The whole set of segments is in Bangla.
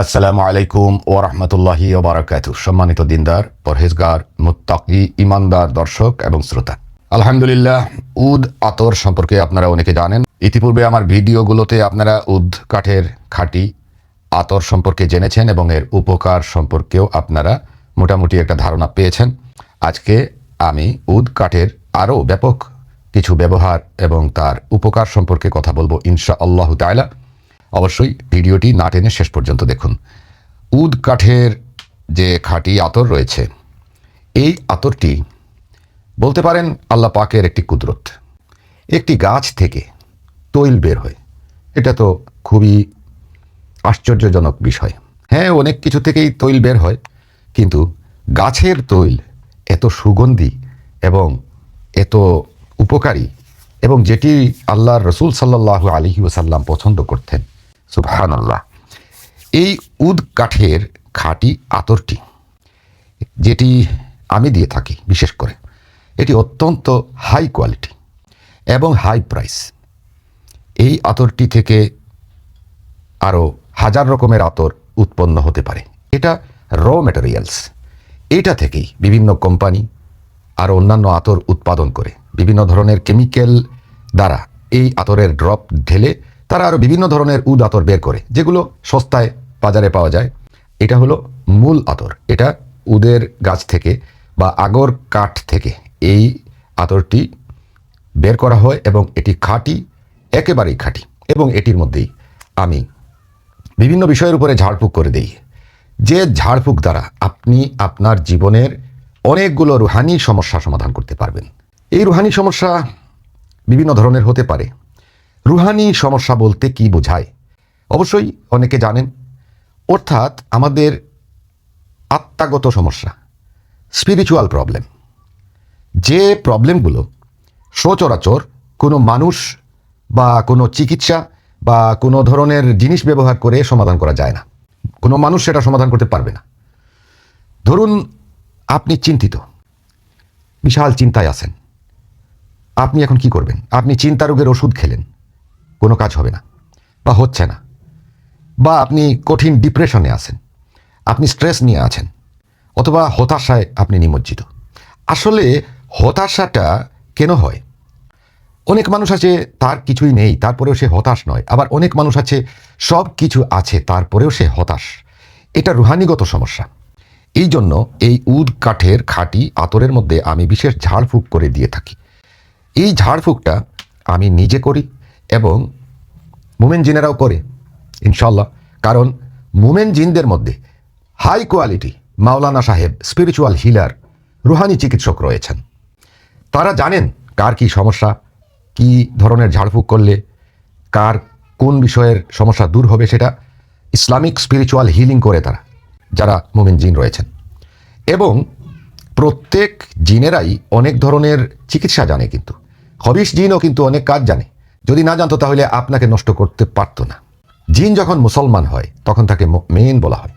আসসালামু আলাইকুম ও রহমতুল্লাহি ওবরাকাত সম্মানিত দিনদার, পরহেজগার, মুত্তাকি, ইমানদার, দর্শক এবং শ্রোতা। আলহামদুলিল্লাহ, উদ আতর সম্পর্কে আপনারা অনেকে জানেন। ইতিপূর্বে আমার ভিডিওগুলোতে আপনারা উদ কাঠের খাঁটি আতর সম্পর্কে জেনেছেন এবং এর উপকার সম্পর্কেও আপনারা মোটামুটি একটা ধারণা পেয়েছেন। আজকে আমি উদ কাঠের আরও ব্যাপক কিছু ব্যবহার এবং তার উপকার সম্পর্কে কথা বলব ইনশা আল্লাহ তাইলা অবশ্যই ভিডিওটি না টেনে শেষ পর্যন্ত দেখুন। উদ কাঠের যে খাঁটি আতর রয়েছে, এই আতরটি বলতে পারেন আল্লাহ পাকের একটি কুদরত। একটি গাছ থেকে তৈল বের হয়। এটা তো খুবই আশ্চর্যজনক বিষয়। হ্যাঁ অনেক কিছু থেকেই তৈল বের হয়, কিন্তু গাছের তৈল এত সুগন্ধি এবং এত উপকারী এবং যেটি আল্লাহর রসুল সাল্লাহ আলহি ওসাল্লাম পছন্দ করতেন সুবহান আল্লাহ এই উদ কাঠের খাঁটি আতরটি, যেটি আমি দিয়ে থাকি বিশেষ করে, এটি অত্যন্ত হাই কোয়ালিটি এবং হাই প্রাইস এই আতরটি থেকে আরও হাজার রকমের আতর উৎপন্ন হতে পারে। এটা র ম্যাটেরিয়ালস এটা থেকেই বিভিন্ন কোম্পানি আর অন্যান্য আতর উৎপাদন করে। বিভিন্ন ধরনের কেমিক্যাল দ্বারা এই আতরের ড্রপ ঢেলে তারা আরও বিভিন্ন ধরনের উদ আতর বের করে, যেগুলো সস্তায় বাজারে পাওয়া যায়। এটা হলো মূল আতর। এটা উদের গাছ থেকে বা আগর কাঠ থেকে এই আতরটি বের করা হয় এবং এটি খাঁটি, একেবারেই খাঁটি এবং এটির মধ্যেই আমি বিভিন্ন বিষয়ের উপরে ঝাড়ফুঁক করে দেই। যে ঝাড়ফুঁক দ্বারা আপনি আপনার জীবনের অনেকগুলো রুহানি সমস্যা সমাধান করতে পারবেন। এই রুহানি সমস্যা বিভিন্ন ধরনের হতে পারে। রুহানি সমস্যা বলতে কি বোঝায়? অবশ্যই অনেকে জানেন। অর্থাৎ আমাদের আত্মাগত সমস্যা স্পিরিচুয়াল প্রবলেম যে প্রবলেমগুলো সচরাচর কোনো মানুষ বা কোনো চিকিৎসা বা কোনো ধরনের জিনিস ব্যবহার করে সমাধান করা যায় না। কোনো মানুষ সেটা সমাধান করতে পারবে না। ধরুন আপনি চিন্তিত, বিশাল চিন্তায় আছেন। আপনি এখন কি করবেন? আপনি চিন্তা রোগের ওষুধ খেলেন। কোনো কাজ হবে না বা হচ্ছে না। বা আপনি কঠিন ডিপ্রেশনে আছেন, আপনি স্ট্রেস নিয়ে আছেন, অথবা হতাশায় আপনি নিমজ্জিত। আসলে হতাশাটা কেন হয়? অনেক মানুষ আছে, তার কিছুই নেই, তারপরেও সে হতাশ নয়। আবার অনেক মানুষ আছে, সব কিছু আছে, তারপরেও সে হতাশ। এটা রুহানিগত সমস্যা। এই জন্য এই উদ কাঠের খাঁটি আতরের মধ্যে আমি বিশেষ ঝাড়ফুঁক করে দিয়ে থাকি। এই ঝাড়ফুঁকটা আমি নিজে করি এবং মুমেন জিনেরাও করে ইনশাল্লাহ কারণ মুমেন জিনদের মধ্যে হাই কোয়ালিটি মাওলানা সাহেব, স্পিরিচুয়াল হিলার, রুহানি চিকিৎসক রয়েছেন। তারা জানেন কার কি সমস্যা, কি ধরনের ঝাড়ফুঁক করলে, কার কোন বিষয়ের সমস্যা দূর হবে সেটা ইসলামিক স্পিরিচুয়াল হিলিং করে তারা, যারা মুমিন জিন রয়েছেন। এবং প্রত্যেক জিনেরাই অনেক ধরনের চিকিৎসা জানে কিন্তু। হবিস জিনও কিন্তু অনেক কাজ জানে। যদি না জানতো তাহলে আপনাকে নষ্ট করতে পারতো না। জিন যখন মুসলমান হয়, তখন তাকে মেন বলা হয়।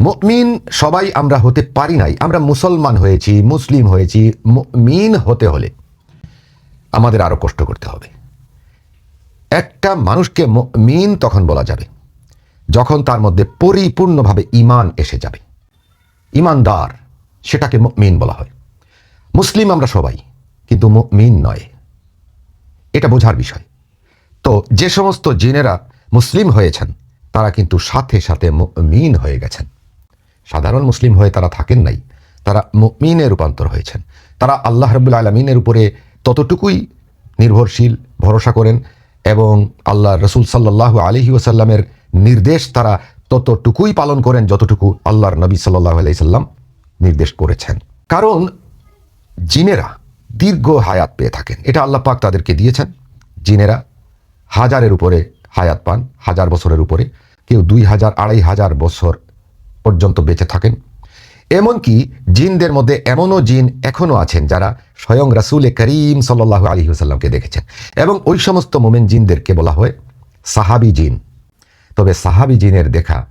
মুমিন সবাই আমরা হতে পারি নাই। আমরা মুসলমান হয়েছি, মুসলিম হয়েছি মিন হতে হলে আমাদের আরও কষ্ট করতে হবে। একটা মানুষকে মিন তখন বলা যাবে, যখন তার মধ্যে পরিপূর্ণভাবে ইমান এসে যাবে। ইমানদার সেটাকে মিন বলা হয়। মুসলিম আমরা সবাই, কিন্তু মিন নয়। এটা বোঝার বিষয়। তো যে সমস্ত জিনেরা মুসলিম হয়েছেন, তারা কিন্তু সাথে সাথে মিন হয়ে গেছেন। সাধারণ মুসলিম হয়ে তারা থাকেন নাই, তারা মিনে রূপান্তর হয়েছেন। তারা আল্লাহ রবুল্লা আলমিনের উপরে ততটুকুই নির্ভরশীল, ভরসা করেন এবং আল্লাহ রসুল সাল্লাহ আলহি ওসাল্লামের নির্দেশ তারা ততটুকুই পালন করেন যতটুকু আল্লাহর নবী সাল্লাহ আলাইসাল্লাম নির্দেশ করেছেন। কারণ জিনেরা দীর্ঘ হায়াত পেয়ে থাকেন। এটা আল্লাহ পাক তাদেরকে দিয়েছেন। জিনেরা হাজারের উপরে হায়াত পান, হাজার বছরের উপরে। কেউ দুই হাজার, আড়াই হাজার বছর পর্যন্ত বেঁচে থাকেন। এমনকি জিনদের মধ্যে এমনও জিন এখনও আছেন যারা স্বয়ং রাসুল করিম সাল্লাহ আলী হুসাল্লামকে দেখেছেন। এবং ওই সমস্ত মোমেন জিনদেরকে বলা হয় সাহাবি জিন। তবে সাহাবি জিনের দেখা,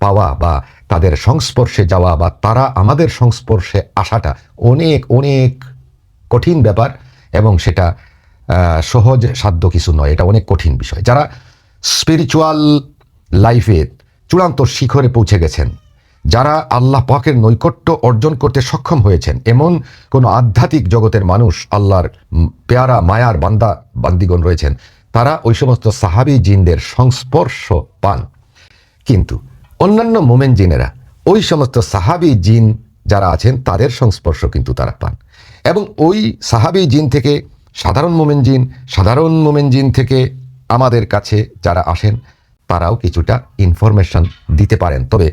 পাওয়া বা তাদের সংস্পর্শে যাওয়া বা তারা আমাদের সংস্পর্শে আসাটা অনেক অনেক কঠিন ব্যাপার এবং সেটা সহজ সাধ্য কিছু নয়। এটা অনেক কঠিন বিষয়। যারা স্পিরিচুয়াল লাইফে চূড়ান্ত শিখরে পৌঁছে গেছেন, যারা আল্লাহ পাকের নৈকট্য অর্জন করতে সক্ষম হয়েছেন, এমন কোনো আধ্যাত্মিক জগতের মানুষ, আল্লাহর পেয়ারা, মায়ার বান্দা, বান্দিগণ রয়েছেন, তারা ওই সমস্ত সাহাবি জিনদের সংস্পর্শ পান। কিন্তু অন্যান্য মোমেন জিনেরা, ওই সমস্ত সাহাবি জিন যারা আছেন, তাদের সংস্পর্শ কিন্তু তারা পান। এবং ওই সাহাবি জিন থেকে, সাধারণ মোমেন জিন, সাধারণ মোমেন জিন থেকে আমাদের কাছে যারা আসেন, তারাও কিছুটা ইনফরমেশন দিতে পারেন। তবে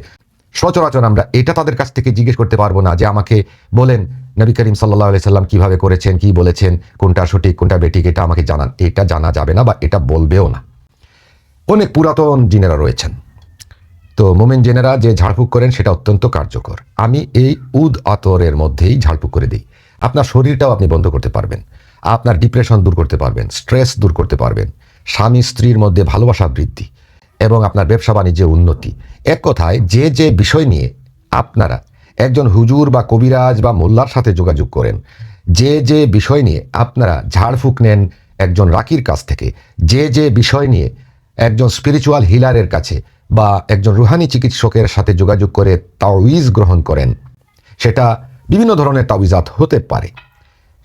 সচরাচর আমরা এটা তাদের কাছ থেকে জিজ্ঞেস করতে পারব না যে আমাকে বলেন, নবী করিম সাল্লাহ আলি সাল্লাম কীভাবে করেছেন, কি বলেছেন, কোনটা সঠিক, কোনটা বেঠিক, এটা আমাকে জানান। এটা জানা যাবে না বা এটা বলবেও না। অনেক পুরাতন জিনেরা রয়েছেন। তো মোমেন জেনেরা যে ঝাড়ফুঁক করেন, সেটা অত্যন্ত কার্যকর। আমি এই উদ আতরের মধ্যেই ঝাড়ফুঁক করে দিই। আপনার শরীরটাও আপনি বন্ধ করতে পারবেন। আপনার ডিপ্রেশন দূর করতে পারবেন স্ট্রেস দূর করতে পারবেন, স্বামী স্ত্রীর মধ্যে ভালোবাসা বৃদ্ধি এবং আপনার ব্যবসা বাণিজ্যে উন্নতি। এক কথায়, যে যে বিষয় নিয়ে আপনারা একজন হুজুর বা কবিরাজ বা মোল্লার সাথে যোগাযোগ করেন, যে যে বিষয় নিয়ে আপনারা ঝাড়ফুঁক নেন একজন রাকির কাছ থেকে, যে যে বিষয় নিয়ে একজন স্পিরিচুয়াল হিলারের কাছে বা একজন রুহানি চিকিৎসকের সাথে যোগাযোগ করে তাওয়িজ গ্রহণ করেন, সেটা বিভিন্ন ধরনের তাবিজাত হতে পারে।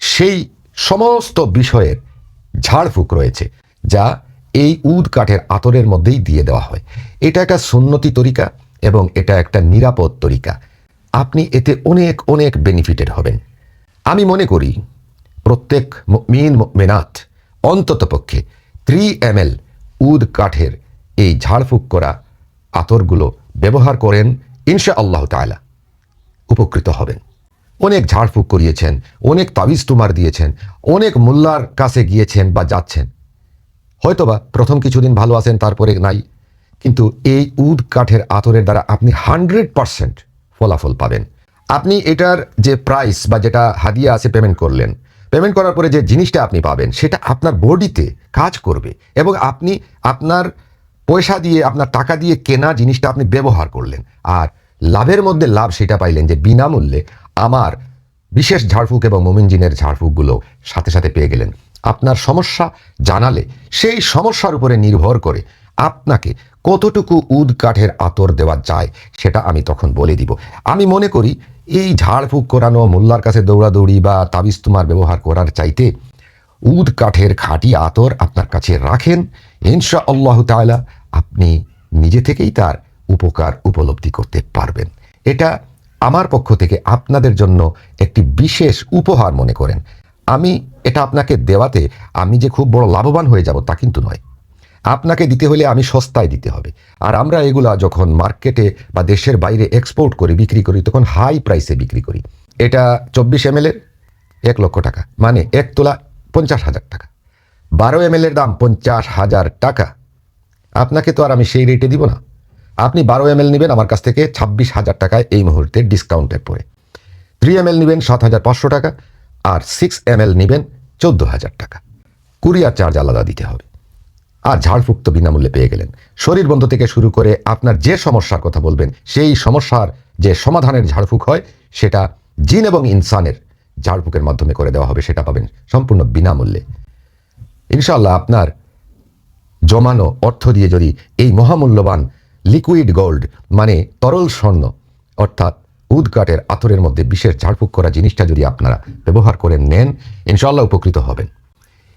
সেই সমস্ত বিষয়ের ঝাড়ফুঁক রয়েছে, যা এই উদ কাঠের আতরের মধ্যেই দিয়ে দেওয়া হয়। এটা একটা সুন্নতি তরিকা এবং এটা একটা নিরাপদ তরিকা। আপনি এতে অনেক অনেক বেনিফিটেড হবেন। আমি মনে করি, প্রত্যেক মিন মেনাত অন্ততপক্ষে থ্রি এম এল উদ কাঠের এই ঝাড়ফুঁক করা আতরগুলো ব্যবহার করেন ইনশা আল্লাহ তালা উপকৃত হবেন। অনেক ঝাড়ফুঁক করিয়েছেন, অনেক তাবিজ তুমার দিয়েছেন, অনেক মোল্লার কাছে গিয়েছেন বা যাচ্ছেন। হয়তোবা প্রথম কিছুদিন ভালো আছেন, তারপরে নাই। কিন্তু এই উদ কাঠের আতরের দ্বারা আপনি হান্ড্রেড পারসেন্ট ফলাফল পাবেন। আপনি এটার যে প্রাইস বা যেটা হাদিয়া আছে পেমেন্ট করলেন পেমেন্ট করার পরে যে জিনিসটা আপনি পাবেন, সেটা আপনার বডিতে কাজ করবে এবং আপনি আপনার পয়সা দিয়ে, আপনার টাকা দিয়ে কেনা জিনিসটা আপনি ব্যবহার করলেন। আর লাভের মধ্যে লাভ সেটা পাইলেন যে বিনামূল্যে আমার বিশেষ ঝাড়ফুঁক এবং মোমিনজিনের ঝাড়ফুঁকগুলো সাথে সাথে পেয়ে গেলেন। আপনার সমস্যা জানালে সেই সমস্যার উপরে নির্ভর করে আপনাকে কতটুকু উদ কাঠের আতর দেওয়া যায় সেটা আমি তখন বলে দিব। আমি মনে করি এই ঝাড়ফুঁক করানো, মোল্লার কাছে দৌড়াদৌড়ি বা তাবিজ তুমার ব্যবহার করার চাইতে উদ কাঠের খাঁটি আতর আপনার কাছে রাখেন। ইনশা আল্লাহ তাআলা আপনি নিজে থেকেই তার উপকার উপলব্ধি করতে পারবেন। এটা আমার পক্ষ থেকে আপনাদের জন্য একটি বিশেষ উপহার মনে করেন। আমি এটা আপনাকে দেওয়াতে আমি যে খুব বড় লাভবান হয়ে যাব তা কিন্তু নয়। আপনাকে দিতে হলে আমি সস্তায় দিতে হবে। আর আমরা এগুলা যখন মার্কেটে বা দেশের বাইরে এক্সপোর্ট করি, বিক্রি করি, তখন হাই প্রাইসে বিক্রি করি। এটা চব্বিশ এম এর এক লক্ষ টাকা মানে এক তোলা পঞ্চাশ হাজার টাকা। বারো এম এর দাম পঞ্চাশ হাজার টাকা। আপনাকে তো আর আমি সেই রেটে দিব না। আপনি বারো এম নেবেন আমার কাছ থেকে ছাব্বিশ হাজার টাকায় এই মুহূর্তে ডিসকাউন্টের পরে। থ্রি এম নেবেন সাত হাজার পাঁচশো টাকা আর সিক্স এম নেবেন চোদ্দ হাজার টাকা। কুরিয়ার চার্জ আলাদা দিতে হবে। আর ঝাড়ফুঁক তো বিনামূল্যে পেয়ে গেলেন। শরীর বন্ধ থেকে শুরু করে আপনার যে সমস্যার কথা বলবেন, সেই সমস্যার যে সমাধানের ঝাড়ফুঁক হয়, সেটা জিন এবং ইনসানের ঝাড়ফুঁকের মাধ্যমে করে দেওয়া হবে, সেটা পাবেন সম্পূর্ণ বিনামূল্যে। ইনশাল্লাহ আপনার জমানো অর্থ দিয়ে যদি এই মহামূল্যবান লিকুইড গোল্ড মানে তরল স্বর্ণ, অর্থাৎ উদকাটের আতরের মধ্যে বিশেষ ঝাড়ফুঁক করা জিনিসটা যদি আপনারা ব্যবহার করে নেন ইনশাল্লাহ উপকৃত হবেন।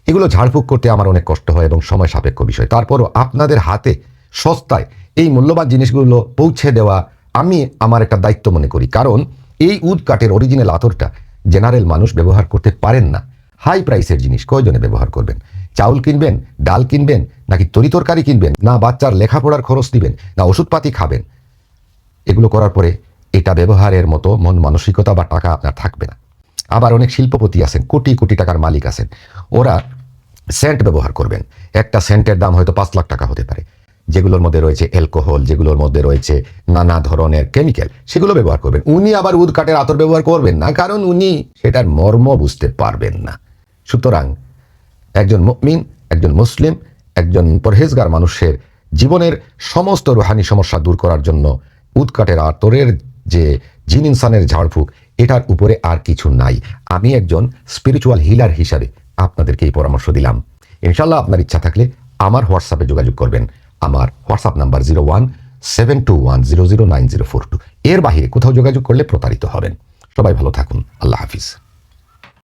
এগুলো ঝাড়ফুঁক করতে আমার অনেক কষ্ট হয় এবং সময় সাপেক্ষ বিষয়। তারপরও আপনাদের হাতে সস্তায় এই মূল্যবান জিনিসগুলো পৌঁছে দেওয়া আমি আমার একটা দায়িত্ব মনে করি। কারণ এই উড কাঠের অরিজিনাল আতরটা জেনারেল মানুষ ব্যবহার করতে পারেন না। হাই প্রাইসের জিনিস কয়জনে ব্যবহার করবেন? চাউল কিনবেন? ডাল কিনবেন? নাকি তরিতরকারি কিনবেন? না বাচ্চার লেখাপড়ার খরচ দিবেন, না ওষুধপাতি খাবেন? এগুলো করার পরে এটা ব্যবহারের মতো মন মানসিকতা বা টাকা আপনার থাকবে না। আবার অনেক শিল্পপতি আছেন, কোটি কোটি টাকার মালিক আছেন। ওরা সেন্ট ব্যবহার করবেন। একটা সেন্টের দাম হয়তো পাঁচ লাখ টাকা হতে পারে। যেগুলোর মধ্যে রয়েছে অ্যালকোহল, যেগুলোর মধ্যে রয়েছে নানা ধরনের কেমিক্যাল, সেগুলো ব্যবহার করবেন। উনি আবার উদ কাঠের আতর ব্যবহার করবেন না, কারণ উনি সেটার মর্ম বুঝতে পারবেন না। সুতরাং একজন মিন একজন মুসলিম একজন পরহেজগার মানুষের জীবনের সমস্ত রুহানি সমস্যা দূর করার জন্য উৎকাটের আতরের যে জিন ইনসানের ঝাড়ফুঁক, এটার উপরে আর কিছু নাই। আমি একজন স্পিরিচুয়াল হিলার হিসাবে আপনাদেরকে এই পরামর্শ দিলাম। ইনশাল্লাহ আপনার ইচ্ছা থাকলে আমার হোয়াটসঅ্যাপে যোগাযোগ করবেন। আমার WhatsApp number zero one seven two one zero zero nine zero four two এর বাহিরে কোথাও যোগাযোগ করলে প্রতারিত হবেন। সবাই ভালো থাকুন। আল্লাহ হাফিজ।